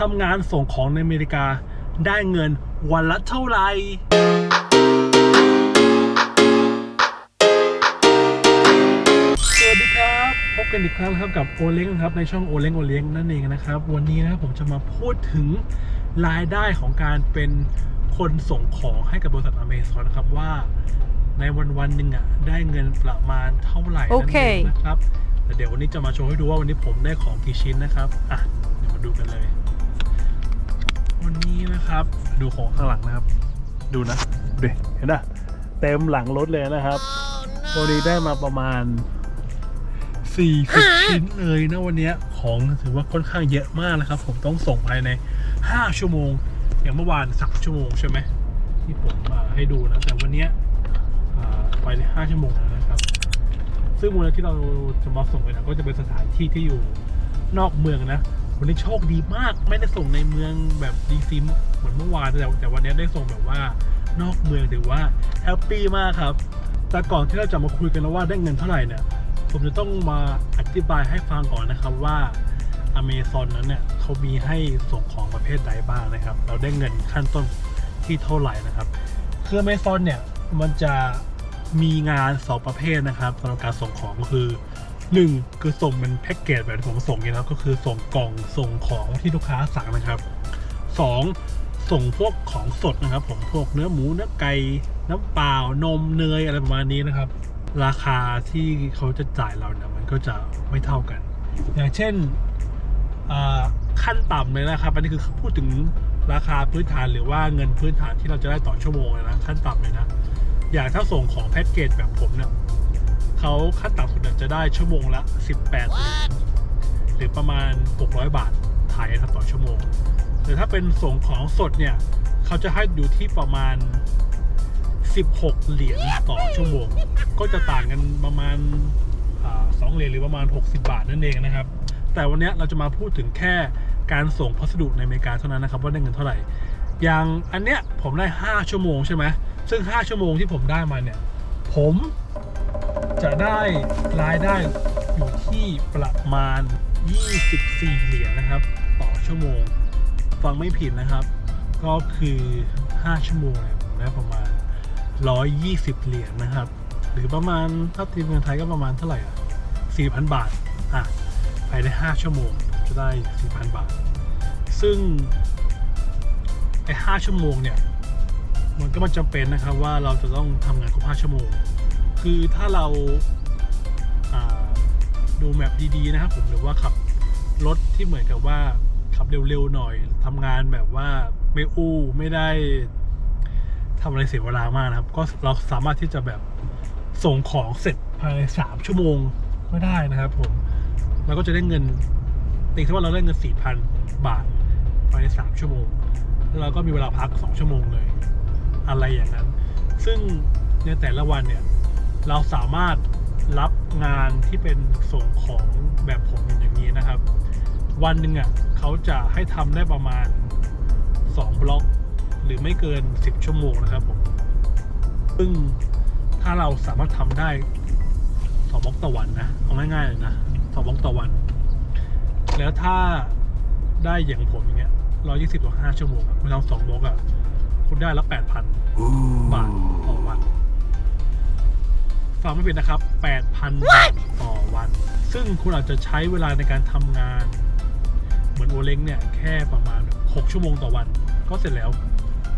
ทำงานส่งของในอเมริกา ได้เงินวันละเท่าไหร่สวัสดีครับ พบกันอีกครั้งนะครับกับโอเล้งครับในช่องโอเล้งโอเล้งนั่นเองนะครับ วันนี้นะครับผมจะมาพูดถึงรายได้ของการเป็นคนส่งของให้กับบริษัทอเมซอนนะครับว่าในวันวันๆหนึ่งอะได้เงินประมาณเท่าไหร่นั่นโอเคเองนะครับแต่เดี๋ยววันนี้จะมาโชว์ให้ดูว่าวันนี้ผมได้ของกี่ชิ้นนะครับ อะ เดี๋ยวมาดูกันเลย วันนี้นะครับ ดูของข้างหลังนะครับ ดูนะดูดิเห็นปะเต็มหลังรถเลยนะครับวันนี้ได้มาประมาณ40ชิ้นเลยนะวันเนี้ยของถือว่าค่อนข้างเยอะมากนะครับ ผมต้องส่งภายใน 5 ชั่วโมง อย่างเมื่อวาน3ชั่วโมงใช่ไหมที่ผมมาให้ดูนะ แต่วันเนี้ยอ่าไปใน 5 ชั่วโมงแล้วนะครับ ซึ่งวันที่เราจะมาส่งไปนะก็จะเป็นสถานที่ที่อยู่นอกเมืองนะ วันนี้โชคดีมากไม่ได้ส่งในเมืองแบบดีซิมเหมือนเมื่อวานแต่แต่วันนี้ได้ส่งแบบว่านอกเมืองถือว่าแฮปปี้มากครับ แต่ก่อนที่เราจะมาคุยกันนะว่าได้เงินเท่าไหร่เนี่ย ผมจะต้องมาอธิบายให้ฟังก่อนนะครับว่าอเมซอนนั้นเนี่ยเขามีให้ส่งของประเภทใดบ้างนะครับ เราได้เงินขั้นต้นที่เท่าไหร่นะครับ คืออเมซอนเนี่ยมันจะมีงานสองประเภทนะครับสำหรับการส่งของก็คือ หนึ่งคือส่งเป็นแพ็กเกจแบบที่ผมส่งเนี่ยนะครับ ก็คือส่งกล่องส่งของที่ลูกค้าสั่งนะครับสองส่งพวกของสดนะครับ ผมพวกเนื้อหมูเนื้อไก่น้ำเปล่านมเนยอะไรประมาณนี้นะครับ ราคาที่เขาจะจ่ายเราเนี่ยมันก็จะไม่เท่ากัน อย่างเช่นขั้นต่ำเลยนะครับ อันนี้คือพูดถึงราคาพื้นฐานหรือว่าเงินพื้นฐานที่เราจะได้ต่อชั่วโมงเลยนะขั้นต่ำเลยนะ อย่างถ้าส่งของแพ็กเกจแบบผมเนี่ย เขาขั้นต่ำสุดจะได้ชั่วโมงละ 18เหรียญหรือประมาณ 600 บาทไทยนะครับต่อชั่วโมงแต่ถ้าเป็นส่งของสดเนี่ย เขาจะให้อยู่ที่ประมาณ 16 เหรียญต่อชั่วโมง ก็จะต่างกันประมาณสองเหรียญหรือประมาณ 60 บาทนั่นเองนะครับ แต่วันนี้เราจะมาพูดถึงแค่การส่งพัสดุในอเมริกาเท่านั้นนะครับ ว่าได้เงินเท่าไหร่ อย่างอันเนี้ยผมได้ 5 ชั่วโมงใช่ไหมซึ่ง 5 ชั่วโมงที่ผมได้มาเนี่ย ผม จะได้รายได้อยู่ที่ประมาณ 24 เหรียญนะครับ ต่อชั่วโมง ฟังไม่ผิดนะครับ ก็คือ 5 ชั่วโมงเนี่ยผมได้ประมาณ 120 เหรียญนะครับ หรือประมาณถ้าตีเป็นเงินไทยก็ประมาณเท่าไหร่อะ 4,000 บาท อะภายใน 5 ชั่วโมงจะได้ 4,000 บาท ซึ่งไอ้5ชั่วโมงเนี่ย มันก็มันจำเป็นนะครับว่าเราจะต้องทำงานครบ5ชั่วโมง คือถ้าเราาดูแมปดีๆนะครับผมหรือว่าขับรถที่เหมือนกับว่าขับเร็วๆหน่อยทำงานแบบว่าไม่อู้ไม่ได้ทำอะไรเสียเวลามากนะครับ ก็เราสามารถที่จะแบบส่งของเสร็จภายใน3ชั่วโมงก็ได้นะครับผมเราก็จะได้เงินตีที่ว่าเราได้เงิน4,000บาทภายใน3ชั่วโมง แล้วเราก็มีเวลาพัก2ชั่วโมงเลย อะไรอย่างนั้น ซึ่งในแต่ละวันเนี่ย เราสามารถรับงานที่เป็นส่งของแบบผมอย่างนี้นะครับ วันหนึ่งอะเขาจะให้ทำได้ประมาณ 2 บล็อก หรือไม่เกิน 10 ชั่วโมงนะครับผมซึ่งถ้าเราสามารถทำได้2บล็อกต่อวันนะเอาง่ายๆเลยนะ2บล็อกต่อวัน แล้วถ้าได้อย่างผมอย่างเงี้ย120ต่อ5ชั่วโมงคุณทำสองบล็อกอะคุณได้ละ8,000บาทต่อวัน ฟังไม่ผิดนะครับ 8,000 บาทต่อวัน ซึ่งคุณอาจจะใช้เวลาในการทำงาน เหมือนโอเล้งเนี่ย แค่ประมาณ 6 ชั่วโมงต่อวัน ก็เสร็จแล้ว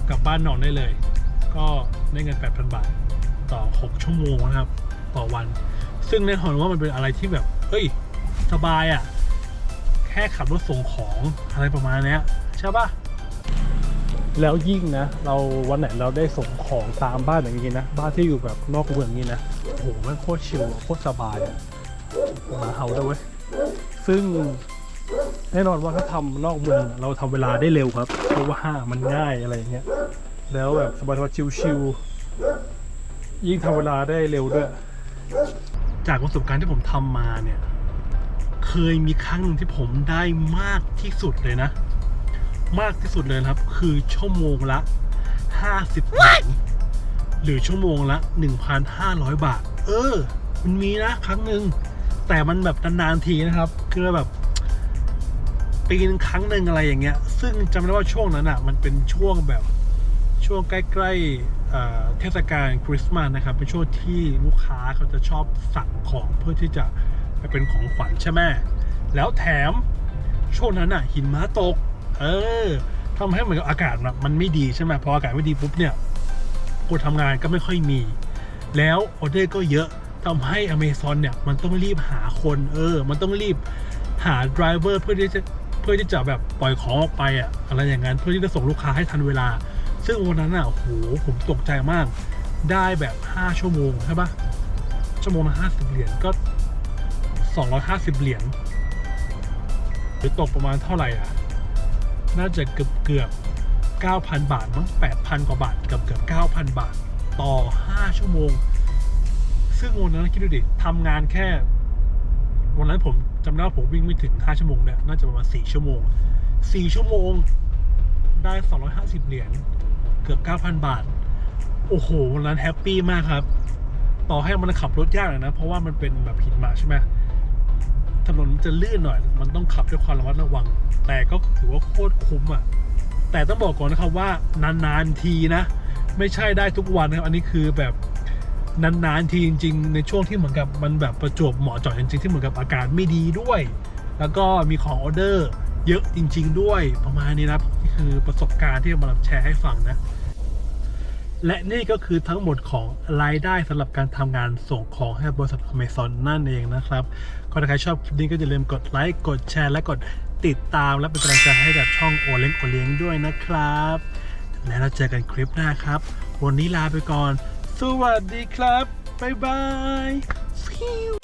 กลับบ้านนอนได้เลย ก็ได้เงิน 8,000 บาทต่อ 6 ชั่วโมงนะครับ ต่อวัน ซึ่งแน่นอนว่ามันเป็นอะไรที่แบบ เฮ้ย สบายอะ่ะ แค่ขับรถส่งของอะไรประมาณเนี้ยใช่ปะ แล้วยิ่งนะ เราวันไหนเราได้ส่งของตามบ้านอย่างนี้นะ บ้านที่อยู่แบบนอกเมืองนี้นะโอ้โหมันโคตรชิลโคตรสบายอะมาเฮาด้วยเวยซึ่งแน่นอนว่าถ้าทำนอกเมืองเราทำเวลาได้เร็วครับ เพราะว่ามันง่ายอะไรอย่างเงี้ยแล้วแบบสบายๆชิลๆยิ่งทำเวลาได้เร็วด้วย จากประสบการณ์ที่ผมทำมาเนี่ย เคยมีครั้งหนึ่งที่ผมได้มากที่สุดเลยนะ มากที่สุดเลยนะครับ คือชั่วโมงละ 50เหรียญหรือชั่วโมงละ 1,500 บาท เออ มันมีนะครั้งหนึ่งแต่มันแบบนานๆทีนะครับ คือแบบไปปีนึงครั้งหนึ่งอะไรอย่างเงี้ย ซึ่งจำได้ว่าช่วงนั้นอะ มันเป็นช่วงแบบช่วงใกล้ๆเอ่อเทศกาลคริสต์มาสนะครับ เป็นช่วงที่ลูกค้าเขาจะชอบสั่งของเพื่อที่จะไปเป็นของขวัญใช่ไหมแล้วแถมช่วงนั้นอะหินม้าตก เออทำให้เหมือนกับอากาศแบบมันไม่ดีใช่ไหมพออากาศไม่ดีปุ๊บเนี่ยคนทำงานก็ไม่ค่อยมี แล้วออเดอร์ก็เยอะทำให้ Amazon เนี่ยมันต้องรีบหาคนเออ มันต้องรีบหา driver เพื่อที่จะเพื่อที่จะแบบปล่อยของออกไปอะอะไรอย่างนั้นเพื่อที่จะส่งลูกค้าให้ทันเวลา ซึ่งวันนั้นอะโอ้โหผมตกใจมากได้แบบ 5 ชั่วโมงใช่ปะชั่วโมงละ50 เหรียญก็ 250 เหรียญหรือตกประมาณเท่าไหร่อะ น่าจะเกือบเกือบ 9,000 บาทมั้ง8,000 กว่าบาทเกือบเกือบ 9,000 บาทต่อ 5 ชั่วโมง ซึ่งวันนั้นคิดดูดิทำงานแค่ วันนั้นผมจำได้ว่าผมวิ่งไม่ถึง 5 ชั่วโมงเนี่ยน่าจะประมาณ 4 ชั่วโมง 4 ชั่วโมงได้ 250 เหรียญเกือบ 9,000 บาท โอ้โห วันนั้นแฮปปี้มากครับ ต่อให้มันขับรถยากหน่อยนะ เพราะว่ามันเป็นแบบหินมาใช่ไหม ถนนมันจะลื่นหน่อย มันต้องขับด้วยความระมัดระวัง แต่ก็ถือว่าโคตรคุ้มอะ แต่ต้องบอกก่อนนะครับว่านานๆทีนะ ไม่ใช่ได้ทุกวันนะครับ อันนี้คือแบบนานๆทีจริง ๆ ในช่วงที่เหมือนกับมันแบบประจวบเหมาะเจาะจริงๆที่เหมือนกับอากาศไม่ดีด้วย แล้วก็มีของออเดอร์เยอะจริง ๆ ด้วยประมาณนี้นะครับนี่คือประสบการณ์ที่มาแชร์ให้ฟังนะ และนี่ก็คือทั้งหมดของรายได้สำหรับการทำงานส่งของให้บริษัท Amazon นั่นเองนะครับ ก็ถ้าใครชอบคลิปนี้ก็อย่าลืมกดไลค์ กดแชร์ และกดติดตาม และเป็นกำลังใจให้กับช่องโอเล้งโอเลี้ยงด้วยนะครับ และเราเจอกันคลิปหน้าครับ วันนี้ลาไปก่อน สวัสดีครับ บ๊ายบาย